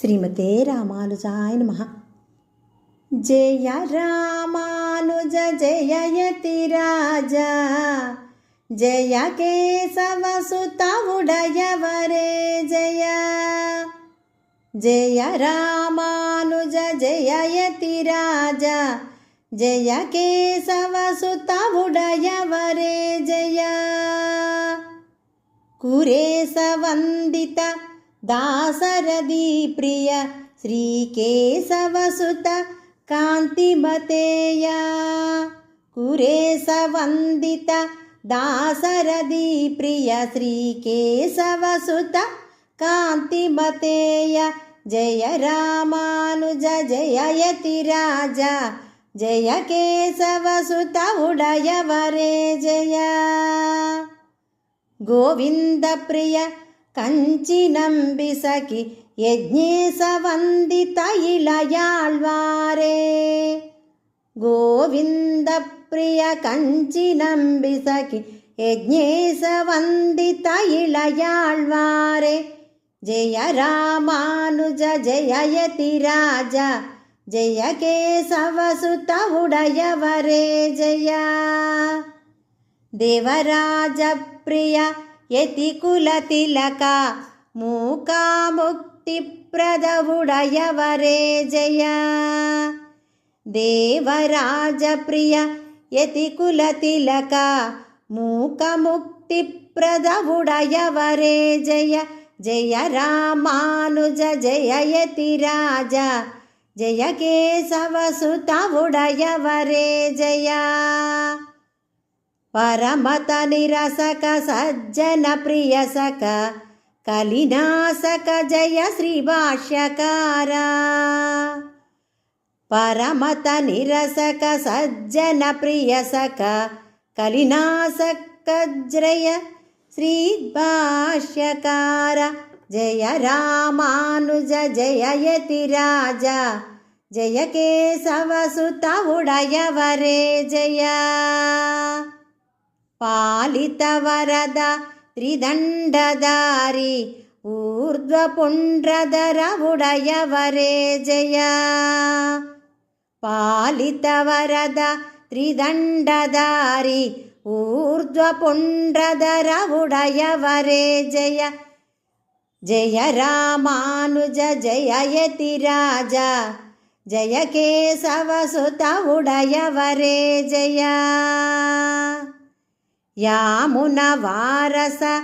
శ్రీమతే రామానుజాయ నమ. జయ రామానుజ జయయతి రాజా జయ కేశవ సుత ఉడయవరే జయ. జయ రామానుజ జయయతి రాజా జయ కేశవ సుత ఉడయవరే జయ. కురేశవందిత दासरदि प्रिय श्रीकेशवसुत कान्तिमतेया कुरेशवन्दित दासरदि प्रिय श्रीकेशवसुत कान्तिमतेय जय रामानुज जय यतिराजा జయ కేశవసుత ఉడయవరే జయ గోవింద ప్రియ कञ्चिनं बिसखि यज्ञेसवन्दित इलयाल्व गोविन्दप्रिय कञ्चिनं बिसखि यज्ञेसवन्दित इलयाल्वाे जय रामानुज जय यतिराज जय केशवसुत उडयवरे जय देवराजप्रिय యతికుల తిలక మూకాముక్తి ప్రదవుడయవరే జయ. దేవరాజ ప్రియ యతికుల తిలక మూకముక్తి ప్రదవుడయవరే జయ. జయ రామానుజ జయయతి రాజ జయ కేశవసుత ఉడయవరే జయ. పరమత నిరసక సజ్జన ప్రియసక కలినాశక జయ శ్రీ భాష్యకార పరమత నిరసక సజ్జన ప్రియసక కలినాశక జయ శ్రీ భాష్యకార జయ రామానుజ జయయతి రాజా జయ కేశవసుత ఉడయవరే జయ. పాలిత వరద త్రిదండదారి ఊర్ధ్వపుండ్రధర ఉడయవరే జయ. పాలిత వరద త్రిదండదారి ఊర్ధ్వపుండ్రధర ఉడయవరే జయ. జయ రామానుజ జయయతి రాజా జయ కేశవసుత ఉడయవరే జయ. యామున వారస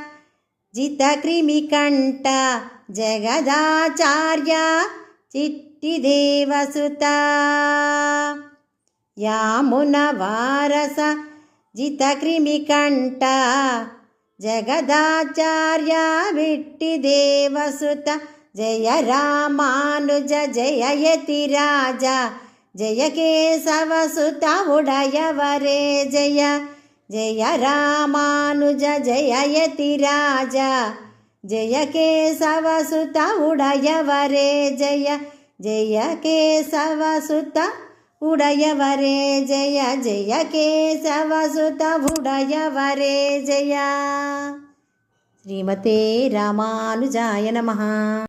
జితక్రిమికంఠ జగదాచార్య చిట్టిదేవసుత. యామున వారస జితక్రిమికంఠ జగదాచార్య విట్టిదేవసుత. జయ రామానుజ జయయతి రాజ జయ కేశవసుత ఉడయవరే జయ. జయ రామానుజ జయయతి రాజా జయ కేశవసుత ఉడయవరే జయ జయ కేశవ సుత ఉడయవరే జయ జయ కేశవ సుత ఉడయవరే జయ. శ్రీమతే రామానుజాయ నమ.